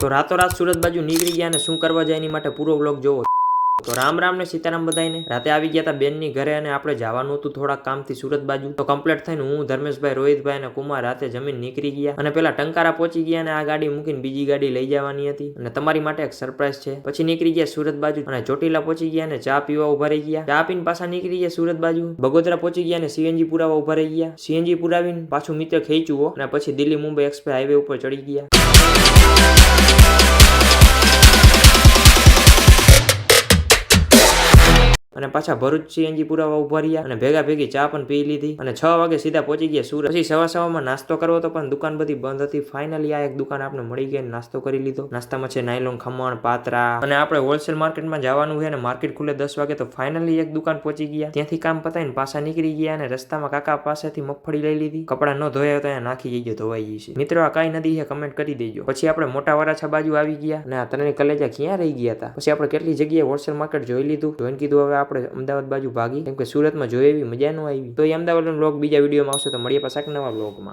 તો રાતોરાત સુરત બાજુ નીકળી ગયા અને શું કરવા જાય એની માટે પૂરો વ્લોગ જોવો. તો રામ રામ ને સીતારામ બધાને રાતે આવી ગયા હતા બેનની ઘરે અને આપણે જવાનું હતું થોડાક કામથી સુરત બાજુ. તો કમ્પ્લીટ થઈને હું, ધર્મેશભાઈ, રોહિતભાઈ અને કુમાર રાતે જમીન નીકળી ગયા. અને પેલા ટંકારા પહોંચી ગયા અને આ ગાડી મૂકીને બીજી ગાડી લઈ જવાની હતી. અને તમારી માટે એક સરપ્રાઈઝ છે. પછી નીકળી ગયા સુરત બાજુ. અને ચોટીલા પહોંચી ગયા અને ચા પીવા ઊભા રહી ગયા. ચા પીને પાછા નીકળી ગયા સુરત બાજુ. બગોદરા પહોંચી ગયા અને સીએનજી પુરાવા ઊભા રહી ગયા. સીએનજી પુરાવીને પાછું મિત્ર ખેંચ્યું અને પછી દિલ્હી મુંબઈ એક્સપ્રેસ હાઈવે ઉપર ચડી ગયા. અને પાછા ભરૂચ સીએનજી પુરાવા ઊભા રહ્યા અને ભેગા ભેગી ચા પણ પી લીધી. અને છ વાગે સીધા પહોંચી ગયા સુરત. પછી સવા સવામાં નાસ્તો કરવો તો પણ દુકાન બધી બંધ હતી. ફાઇનલી આ એક દુકાન આપણે મળી ગઈ નાસ્તો કરી લીધો. નાસ્તામાં છે નાયલોન ખમણ, પાત્રા. અને આપણે હોલસેલ માર્કેટમાં જવાનું છે અને માર્કેટ ખુલે દસ વાગે તો ફાઇનલી એક દુકાન પહોંચી ગયા. ત્યાંથી કામ પતાવીને પાછા નીકળી ગયા અને રસ્તામાં કાકા પાસેથી મગફળી લઈ લીધી. કપડા ન ધોયા તો નાખી ગયો ધોવાઈ ગઈ છે. મિત્રો, આ કઈ છે કમેન્ટ કરી દેજો. પછી આપણે મોટા વરાછા બાજુ આવી ગયા અને આ ત્રણેય કલેજા ક્યાં રહી ગયા હતા પછી આપણે કેટલી જગ્યાએ હોલસેલ માર્કેટ જોઈ લીધું? જોઈને કીધું, હવે આપણે અમદાવાદ બાજુ ભાગી, કેમ કે સુરતમાં જોઈ એવી મજા ન આવી. તો એ અમદાવાદનો બ્લોગ બીજા વિડીયોમાં આવશે, તો મળીએ પાછા એક નવા બ્લોગમાં